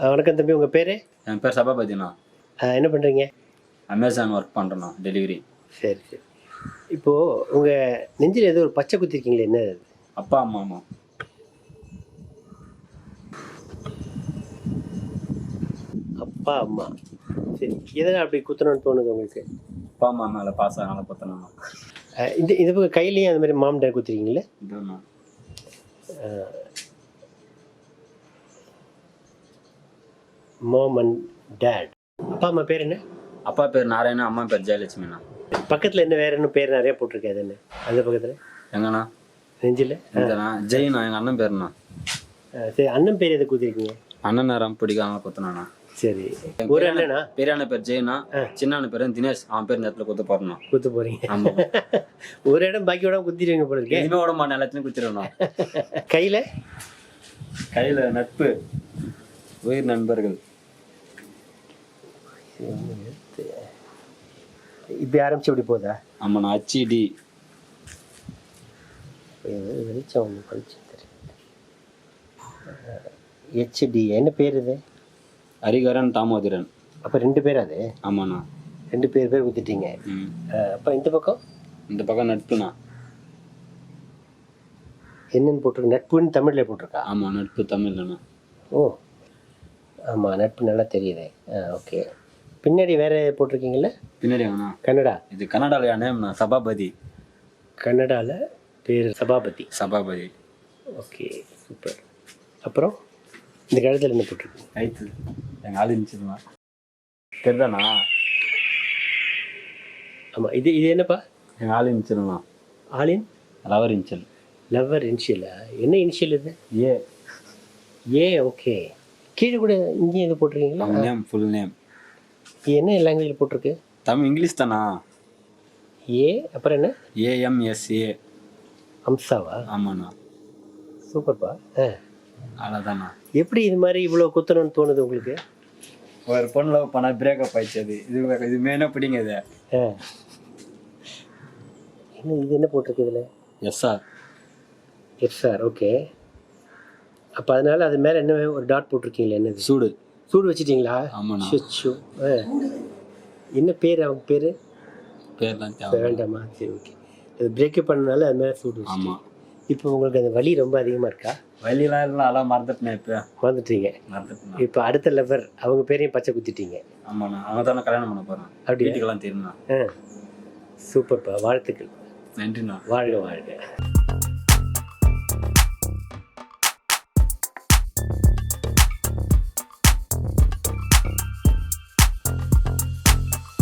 வணக்கம் தம்பி உங்கள் பேர்? என் பேர் சபாபதிண்ணா. என்ன பண்ணுறீங்க அமேசான் ஒர்க் பண்ணுறேண்ணா டெலிவரி சரி சரி. இப்போது உங்கள் நெஞ்சில் ஏதோ ஒரு பச்சை குத்திருக்கீங்களே என்ன அது? அப்பா அம்மா அம்மா. அப்பா அம்மா. சரி எதனால் அப்படி குத்தணும்னு தோணுது உங்களுக்கு? அப்பா அம்மா மேலே பாஸ் ஆகனால பார்த்தேண்ணா அஹ் இந்த பக்கம் கையிலையும் அந்த மாதிரி மாம் டேட் குத்திருக்கீங்களே இதுண்ணா மாம் அண்ட் டேட் அப்பா அம்மா பேர் என்ன? அப்பா பேர் நாராயணன் அம்மா பேர் ஜெயலட்சுமிண்ணா பக்கத்தில் என்ன வேற என்ன பேர் நிறைய போட்டிருக்கேன் அது என்ன? அந்த பக்கத்தில்? எங்கண்ணா? நெஞ்சில்? ஜெயிண்ணா எங்கள் அண்ணன் பேருண்ணா சரி அண்ணன் பேர் எதை குத்திருக்கீங்க அண்ணன் நேரம் பிடிக்காம குத்துனாண்ணா. சரி. ஒரு அண்ணனா பெரிய அண்ணன்? பேர் ஜெயினா. சின்ன அண்ணன் பேர் தினேஷ். அவன் பேர் இந்த இடத்துல குத்த போறேண்ணா குத்த போகிறீங்க ஆமாம் ஒரு இடம் பாக்கி விடாம குத்திடுவீங்க போல இருக்கே. எதுவுமே விட மாட்டேன். எல்லாத்தையும் குத்திடுவேண்ணா கையில்? கையில் நட்பு. உயிர் நண்பர்கள். இப்படி ஆரம்பிச்சு இப்படி போதா ஆமாண்ணா ஹச்டி ஏதோ வெளிச்சம் ஒன்று படிச்சு ஹெச்டி என்ன பேர் இது? ஹரிகரன் தாமோதரன். அப்போ ரெண்டு பேர் அது? ஆமாண்ணா. ரெண்டு பேர் பேர் குத்திட்டீங்க ம். அப்போ இந்த பக்கம்? இந்த பக்கம் நட்புண்ணா. என்னன்னு போட்டிருக்கு? நட்புன்னு தமிழில் போட்டிருக்கா? ஆமாம் நட்பு தமிழ்லண்ணா. ஓ ஆமாம் நட்பு நல்லா தெரியுது. ஆ ஓகே. பின்னாடி வேற போட்டிருக்கீங்கல்ல? பின்னாடி அண்ணா கன்னடா. இது கன்னடாலயா நேம்ண்ணா சபாபதி. கன்னடாவில் பேர் சபாபதி. சபாபதி. Okay super. அப்புறம் இந்த கழுத்தில் என்ன போட்டிருக்கு கைத்து எங்கள் ஆள் இருந்துச்சுண்ணா தெரிதாண்ணா ஆமாம் இது இது என்னப்பா? எங்கள் ஆள் இருந்துச்சுண்ணா ஆலின் லவர் இன்ச்சல் லவ்வர் இனிஷியலா என்ன இனிஷியல் இது? ஏ. A okay. கீழே கூட இங்கேயும் இது போட்டிருக்கீங்களா? நேம் ஃபுல் நேம் என்ன லாங்குவேஜில் போட்டிருக்கு? தமிழ் இங்கிலீஷ் தானா? ஏ அப்புறம் என்ன? ஏஎம்எஸ்ஏ அம்சாவா? ஆமாண்ணா. சூப்பர்ப்பா. ஆ. அவ்வளோதாண்ணா எப்படி இது மாதிரி இவ்வளோ குத்தணும்னு தோணுது உங்களுக்கு? ஒரு பொண்ணு லவ் பண்ணால் பிரேக்கப் ஆயிடுச்சு அது. இது இது மெயினாக பிடிங்க இது. ஆ. என்ன இது என்ன போட்டிருக்கு இதில்? Yes sir yes sir okay அப்போ அதனால அது மேலே என்ன ஒரு டாட் போட்டிருக்கீங்களா என்னது? சூடு. சூடு வச்சிட்டீங்களா? ஆமாண்ணா. என்ன பேர் அவங்க பேர்? பேர்லாம் வேண்டாமா? சரி ஓகே. அது பிரேக்கப் பண்ணனால அது மேலே சூடு வச்சு ஆமாம் இப்போ உங்களுக்கு அந்த வலி ரொம்ப அதிகமாக இருக்கா? வழியெல்லாம் இல்லை அதெல்லாம் மறந்துட்டேன் இப்போ. மறந்துட்டீங்க. மறந்துட்டேன் இப்போ அடுத்த லெவர் அவங்க பேரையும் பச்சை குத்திட்டீங்க. ஆமாண்ணா அவங்க தானே கல்யாணம் பண்ண போகிறேன் அப்படியா? வீட்டுக்கெல்லாம் தெரியுண்ணா ஆ. சூப்பர்ப்பா. வாழ்த்துக்கள். நன்றிண்ணா. வாழ்க வாழ்க.